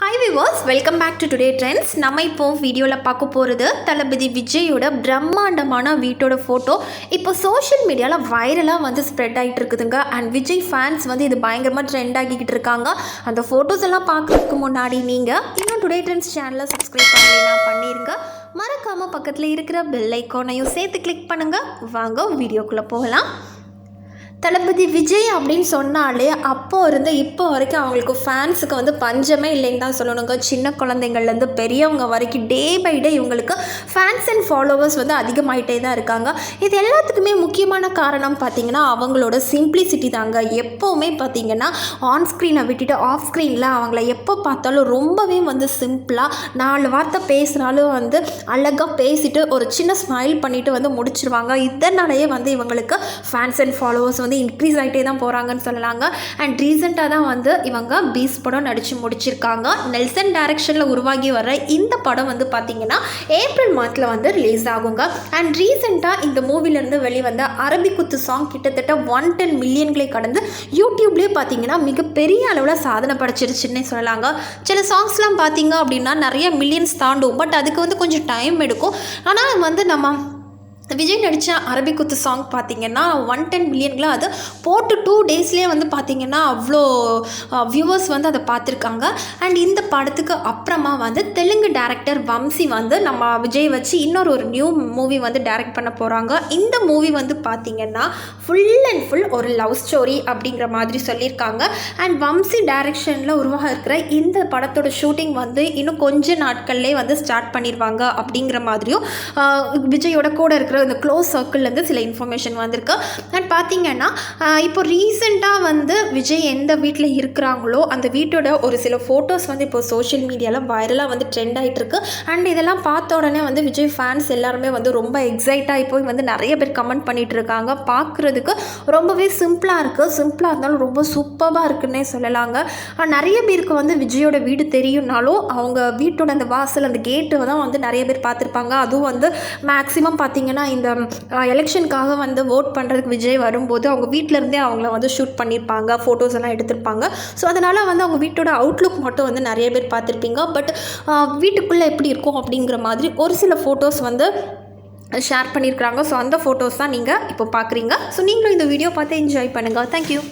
Hi viewers welcome back to today trends நம்ம இப்போ வீடியோவில் பார்க்க போகிறது தளபதி விஜயோட பிரம்மாண்டமான வீட்டோட ஃபோட்டோ இப்போ சோஷியல் மீடியாவில் வைரலாக வந்து ஸ்ப்ரெட் ஆகிட்டு இருக்குதுங்க. அண்ட் விஜய் ஃபேன்ஸ் வந்து இது பயங்கரமாக ட்ரெண்ட் ஆகிக்கிட்டு இருக்காங்க. அந்த ஃபோட்டோஸ் எல்லாம் பார்க்குறதுக்கு முன்னாடி நீங்கள் இன்னும் டுடே ட்ரெண்ட்ஸ் சேனலை சப்ஸ்கிரைப் பண்ணலைன்னா பண்ணிடுங்க மறக்காமல் பக்கத்தில் இருக்கிற பெல் ஐக்கானையும் சேர்த்து கிளிக் பண்ணுங்கள் வாங்க வீடியோக்குள்ளே போகலாம். தளபதி விஜய் அப்படின்னு சொன்னாலே அப்போ இருந்து இப்போ வரைக்கும் அவங்களுக்கு ஃபேன்ஸுக்கு வந்து பஞ்சமே இல்லைன்னு தான் சொல்லணுங்க. சின்ன குழந்தைங்கள்லேருந்து பெரியவங்க வரைக்கும் டே பை டே இவங்களுக்கு ஃபேன்ஸ் அண்ட் ஃபாலோவர்ஸ் வந்து அதிகமாகிட்டே தான் இருக்காங்க. இது எல்லாத்துக்குமே முக்கியமான காரணம் பார்த்தீங்கன்னா அவங்களோட சிம்பிளிசிட்டி தாங்க. எப்போவுமே பார்த்தீங்கன்னா ஆன் ஸ்க்ரீனை விட்டுட்டு ஆஃப் ஸ்க்ரீனில் அவங்கள எப்போ பார்த்தாலும் ரொம்பவே வந்து சிம்பிளாக நாலு வார்த்தை பேசுனாலும் வந்து அழகாக பேசிட்டு ஒரு சின்ன ஸ்மைல் பண்ணிவிட்டு வந்து முடிச்சிருவாங்க. இதனாலேயே வந்து இவங்களுக்கு ஃபேன்ஸ் அண்ட் ஃபாலோவர்ஸ் வந்து இன்க்ரீஸ் ஆகிட்டே தான் போகிறாங்கன்னு சொல்லலாங்க. அண்ட் ரீசெண்டாக தான் வந்து இவங்க பீஸ் படம் நடித்து முடிச்சிருக்காங்க. நெல்சன் டைரக்ஷனில் உருவாகி வர இந்த படம் வந்து பார்த்திங்கன்னா ஏப்ரல் மாதத்தில் வந்து ரிலீஸ் ஆகுங்க. அண்ட் ரீசெண்டாக இந்த மூவிலேருந்து வெளிவந்த அரபி குத்து சாங் கிட்டத்தட்ட ஒன் டென் மில்லியன்களை கடந்து யூடியூப்லேயே பார்த்தீங்கன்னா மிகப்பெரிய அளவில் சாதனை படைச்சிருச்சுன்னே சொல்லலாங்க. சில சாங்ஸ்லாம் பார்த்தீங்க அப்படின்னா நிறைய மில்லியன்ஸ் தாண்டும். பட் அதுக்கு வந்து கொஞ்சம் டைம் எடுக்கும். ஆனால் வந்து நம்ம விஜய் நடித்த அரபிக்குத்து சாங் பார்த்தீங்கன்னா ஒன் டென் மில்லியன்களை அது போட்டு டூ டேஸ்லேயே வந்து பார்த்தீங்கன்னா அவ்வளோ வியூவர்ஸ் வந்து அதை பார்த்துருக்காங்க அண்ட் இந்த படத்துக்கு அப்புறமா வந்து தெலுங்கு டேரக்டர் வம்சி வந்து நம்ம விஜய் வச்சு இன்னொரு ஒரு நியூ மூவி வந்து டைரக்ட் பண்ண போகிறாங்க இந்த மூவி வந்து பார்த்தீங்கன்னா ஃபுல் அண்ட் ஃபுல் ஒரு லவ் ஸ்டோரி அப்படிங்கிற மாதிரி சொல்லியிருக்காங்க. அண்ட் வம்சி டைரக்ஷனில் உருவாக இருக்கிற இந்த படத்தோட ஷூட்டிங் வந்து இன்னும் கொஞ்ச நாட்கள்லேயே வந்து ஸ்டார்ட் பண்ணிடுவாங்க அப்படிங்கிற மாதிரியும் விஜயோட கூட இருக்கிற இந்த க்ளோஸ் சர்க்கிள்லேருந்து சில இன்ஃபர்மேஷன் வந்திருக்கு. அண்ட் பார்த்தீங்கன்னா இப்போ ரீசெண்டாக வந்து விஜய் எந்த வீட்டில் இருக்கிறாங்களோ அந்த வீட்டோட ஒரு சில ஃபோட்டோஸ் வந்து இப்போ சோஷியல் மீடியாவில் வைரலாக வந்து ட்ரெண்ட் ஆகிட்டு இருக்கு அண்ட் இதெல்லாம் பார்த்த உடனே வந்து விஜய் ஃபேன்ஸ் எல்லாருமே வந்து ரொம்ப எக்ஸைட்டாக போய் வந்து நிறைய பேர் கமெண்ட் பண்ணிகிட்டு இருக்காங்க பார்க்குறதுக்கு ரொம்பவே சிம்பிளாக இருக்குது சிம்பிளாக இருந்தாலும் ரொம்ப சூப்பராக இருக்குன்னே சொல்லலாங்க. நிறைய பேருக்கு வந்து விஜயோட வீடு தெரியும்னாலும் அவங்க வீட்டோட அந்த வாசல் அந்த கேட்டு தான் வந்து நிறைய பேர் பார்த்துருப்பாங்க. அதுவும் வந்து மேக்ஸிமம் பார்த்திங்கன்னா இந்த எலெக்ஷனுக்காக வந்து ஓட் பண்ணுறதுக்கு விஜய் வரும்போது அவங்க வீட்ல இருந்தே அவங்கள வந்து ஷூட் பண்ணியிருப்பாங்க ஃபோட்டோஸ் எல்லாம் எடுத்திருப்பாங்க. ஸோ அதனால் வந்து அவங்க வீட்டோட அவுட்லுக் மட்டும் வந்து நிறைய பேர் பார்த்துருப்பீங்க. பட் வீட்டுக்குள்ளே எப்படி இருக்கும் அப்படிங்கிற மாதிரி ஒரு சில ஃபோட்டோஸ் வந்து ஷேர் பண்ணியிருக்கிறாங்க ஸோ அந்த ஃபோட்டோஸ் தான் நீங்கள் இப்போ பார்க்குறீங்க. ஸோ நீங்களும் இந்த வீடியோ பார்த்து என்ஜாய் பண்ணுங்கள் தேங்க்யூ